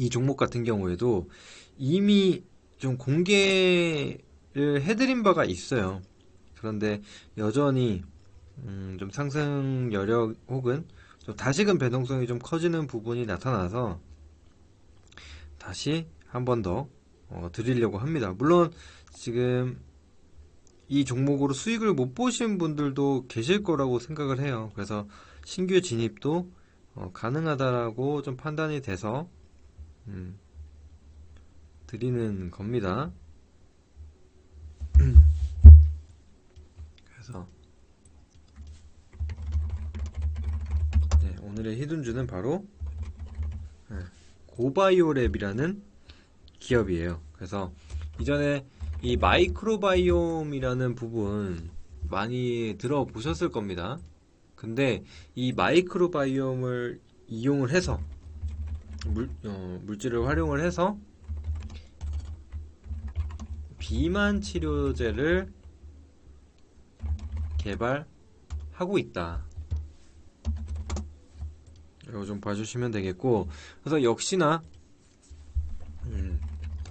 이 종목 같은 경우에도 이미 좀 공개를 해드린 바가 있어요. 그런데 여전히 음, 좀 상승 여력 혹은 좀 다시금 배동성이 좀 커지는 부분이 나타나서 다시 한 번더 어, 드리려고 합니다. 물론 지금 이 종목으로 수익을 못 보신 분들도 계실 거라고 생각을 해요. 그래서 신규 진입도 어, 가능하다라고 좀 판단이 돼서 음, 드리는 겁니다. 그래서 네, 오늘의 히든주는 바로 네, 고바이오랩이라는 기업이에요. 그래서 이전에 이 마이크로바이옴이라는 부분 많이 들어보셨을 겁니다. 근데 이 마이크로바이옴을 이용을 해서 물, 어, 물질을 활용을 해서 비만 치료제를 개발하고 있다. 이거 좀 봐주시면 되겠고, 그래서 역시나 음,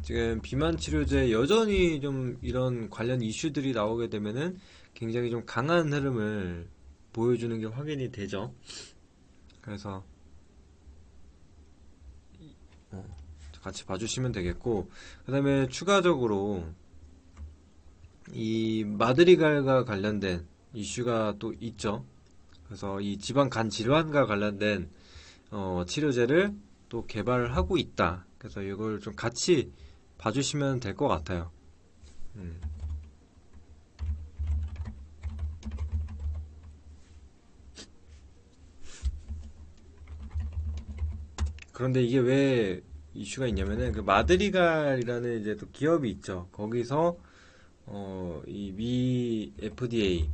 지금 비만 치료제 여전히 좀 이런 관련 이슈들이 나오게 되면은 굉장히 좀 강한 흐름을 보여주는 게 확인이 되죠. 그래서 같이 봐주시면 되겠고, 그 다음에 추가적으로 이 마드리갈과 관련된 이슈가 또 있죠. 그래서 이 지방 간 질환과 관련된 어, 치료제를 또 개발을 하고 있다. 그래서 이걸 좀 같이 봐주시면 될 것 같아요. 음. 그런데 이게 왜 이슈가 있냐면은 그 마드리갈이라는 이제 또 기업이 있죠. 거기서 어, 이 미 FDA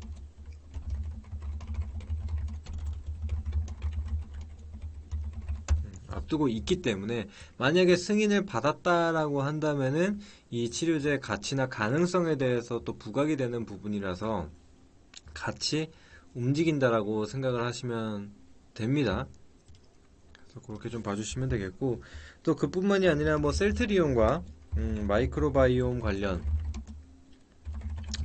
앞두고 있기 때문에 만약에 승인을 받았다라고 한다면은 이 치료제의 가치나 가능성에 대해서 또 부각이 되는 부분이라서 같이 움직인다라고 생각을 하시면 됩니다. 그렇게 좀 봐주시면 되겠고 또 그뿐만이 아니라 뭐 셀트리온과 음, 마이크로바이옴 관련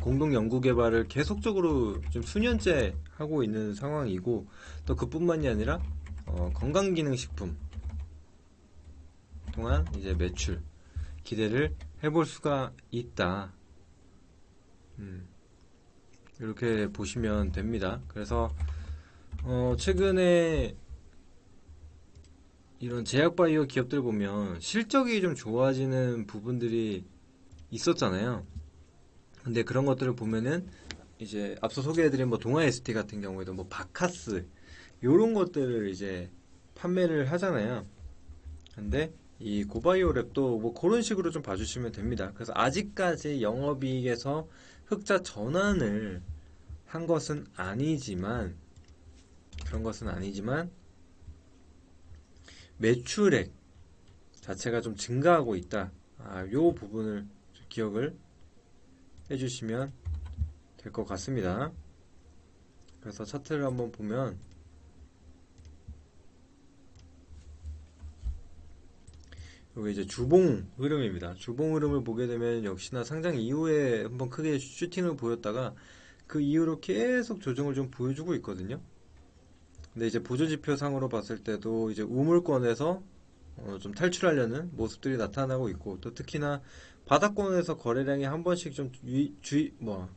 공동 연구 개발을 계속적으로 좀 수년째 하고 있는 상황이고 또 그뿐만이 아니라 어, 건강기능식품 동안 이제 매출 기대를 해볼 수가 있다. 음, 이렇게 보시면 됩니다. 그래서 어, 최근에 이런 제약바이오 기업들 보면 실적이 좀 좋아지는 부분들이 있었잖아요. 근데 그런 것들을 보면은 이제 앞서 소개해드린 뭐 동아 ST 같은 경우에도 뭐 바카스 요런 것들을 이제 판매를 하잖아요. 근데 이 고바이오 랩도 뭐 그런 식으로 좀 봐주시면 됩니다. 그래서 아직까지 영업이익에서 흑자 전환을 한 것은 아니지만 그런 것은 아니지만 매출액 자체가 좀 증가하고 있다. 아, 요 부분을 기억을 해주시면 될 것 같습니다. 그래서 차트를 한번 보면 여기 이제 주봉 흐름입니다. 주봉 흐름을 보게 되면 역시나 상장 이후에 한번 크게 슈팅을 보였다가 그 이후로 계속 조정을 좀 보여주고 있거든요. 근데 이제 보조지표 상으로 봤을 때도 이제 우물권에서 어 좀 탈출하려는 모습들이 나타나고 있고 또 특히나 바닥권에서 거래량이 한 번씩 좀 유, 주의 뭐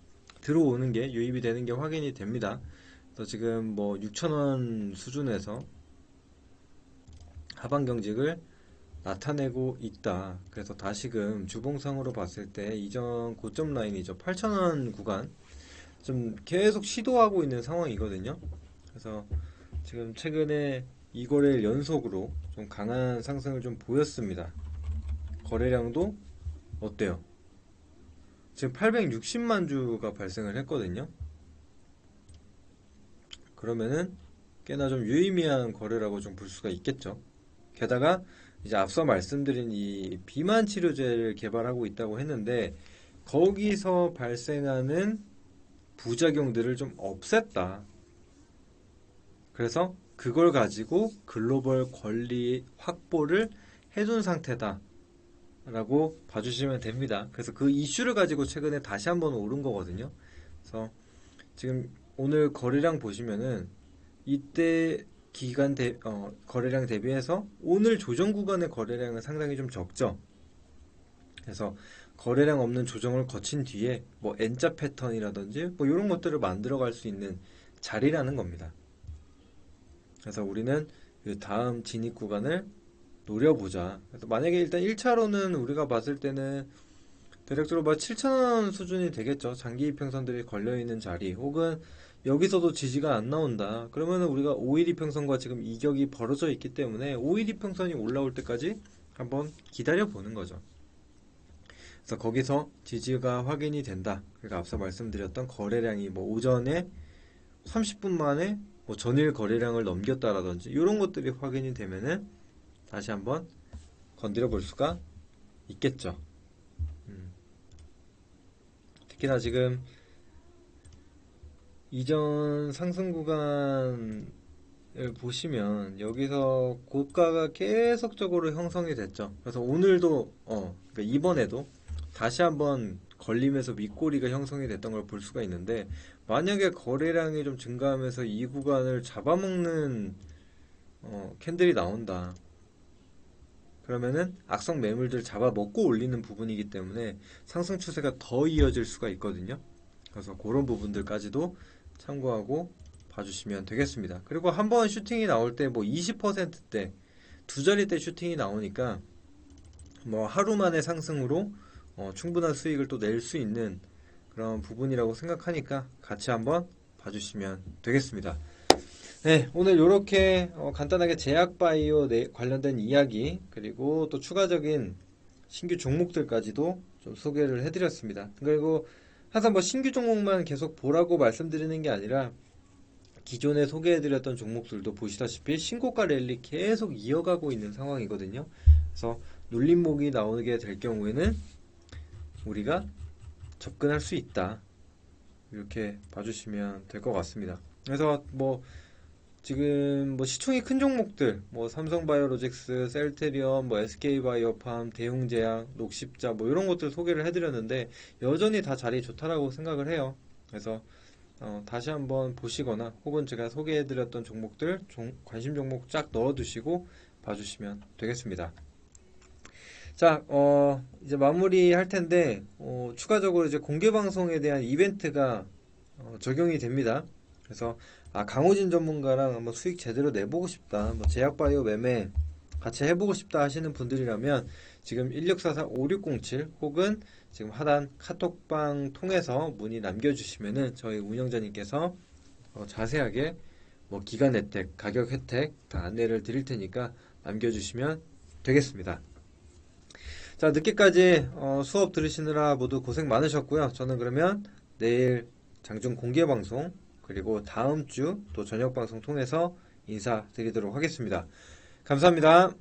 들어오는 게 유입이 되는 게 확인이 됩니다. 그래서 지금 뭐 6천원 수준에서 하반 경직을 나타내고 있다. 그래서 다시금 주봉상으로 봤을 때 이전 고점 라인이죠. 8,000원 구간 좀 계속 시도하고 있는 상황이거든요. 그래서 지금 최근에 이거래일 연속으로 좀 강한 상승을 좀 보였습니다. 거래량도 어때요? 지금 860만 주가 발생을 했거든요. 그러면은 꽤나 좀 유의미한 거래라고 좀 볼 수가 있겠죠. 게다가 이제 앞서 말씀드린 이 비만 치료제를 개발하고 있다고 했는데 거기서 발생하는 부작용들을 좀 없앴다. 그래서 그걸 가지고 글로벌 권리 확보를 해둔 상태다. 라고 봐주시면 됩니다. 그래서 그 이슈를 가지고 최근에 다시 한번 오른 거거든요. 그래서 지금 오늘 거래량 보시면은 이때 기간 대, 어, 거래량 대비해서 오늘 조정 구간의 거래량은 상당히 좀 적죠. 그래서 거래량 없는 조정을 거친 뒤에 뭐 N자 패턴이라든지 뭐 이런 것들을 만들어 갈 수 있는 자리라는 겁니다. 그래서 우리는 그 다음 진입 구간을 노려보자. 그래서 만약에 일단 1차로는 우리가 봤을 때는 대략적으로 뭐 7,000원 수준이 되겠죠. 장기 이평선들이 걸려있는 자리 혹은 여기서도 지지가 안 나온다. 그러면은 우리가 5일 이평선과 지금 이격이 벌어져 있기 때문에 5일 이평선이 올라올 때까지 한번 기다려 보는 거죠. 그래서 거기서 지지가 확인이 된다. 그러니까 앞서 말씀드렸던 거래량이 뭐 오전에 30분 만에 뭐 전일 거래량을 넘겼다라든지 이런 것들이 확인이 되면은 다시 한번 건드려 볼 수가 있겠죠. 음. 특히나 지금 이전 상승 구간을 보시면 여기서 고가가 계속적으로 형성이 됐죠. 그래서 오늘도 어 그러니까 이번에도 다시 한번 걸리면서 윗꼬리가 형성이 됐던 걸 볼 수가 있는데 만약에 거래량이 좀 증가하면서 이 구간을 잡아먹는 어, 캔들이 나온다. 그러면은 악성 매물들 잡아먹고 올리는 부분이기 때문에 상승 추세가 더 이어질 수가 있거든요. 그래서 그런 부분들까지도 참고하고 봐주시면 되겠습니다. 그리고 한 번 슈팅이 나올 때 뭐 20%대 두 자리 대 슈팅이 나오니까 뭐 하루 만의 상승으로 어, 충분한 수익을 또 낼 수 있는 그런 부분이라고 생각하니까 같이 한번 봐주시면 되겠습니다. 네, 오늘 이렇게 간단하게 제약 바이오 네, 관련된 이야기 그리고 또 추가적인 신규 종목들까지도 좀 소개를 해드렸습니다. 그리고 항상 뭐 신규 종목만 계속 보라고 말씀드리는 게 아니라 기존에 소개해드렸던 종목들도 보시다시피 신고가 랠리 계속 이어가고 있는 상황이거든요. 그래서 눌림목이 나오게 될 경우에는 우리가 접근할 수 있다. 이렇게 봐주시면 될 것 같습니다. 그래서 뭐 지금 뭐 시총이 큰 종목들 뭐 삼성바이오로직스, 셀테리온, 뭐 SK바이오팜, 대웅제약, 녹십자 뭐 이런 것들 소개를 해드렸는데 여전히 다 자리 좋다라고 생각을 해요. 그래서 어, 다시 한번 보시거나 혹은 제가 소개해드렸던 종목들 종- 관심 종목 쫙 넣어두시고 봐주시면 되겠습니다. 자, 어, 이제 마무리 할 텐데, 어, 추가적으로 이제 공개 방송에 대한 이벤트가 어, 적용이 됩니다. 그래서, 아, 강호진 전문가랑 한번 수익 제대로 내보고 싶다. 뭐, 제약바이오 매매 같이 해보고 싶다 하시는 분들이라면, 지금 1644-5607 혹은 지금 하단 카톡방 통해서 문의 남겨주시면은 저희 운영자님께서 어, 자세하게 뭐 기간 혜택, 가격 혜택 다 안내를 드릴 테니까 남겨주시면 되겠습니다. 자, 늦게까지 어, 수업 들으시느라 모두 고생 많으셨고요. 저는 그러면 내일 장중 공개 방송 그리고 다음 주 또 저녁 방송 통해서 인사드리도록 하겠습니다. 감사합니다.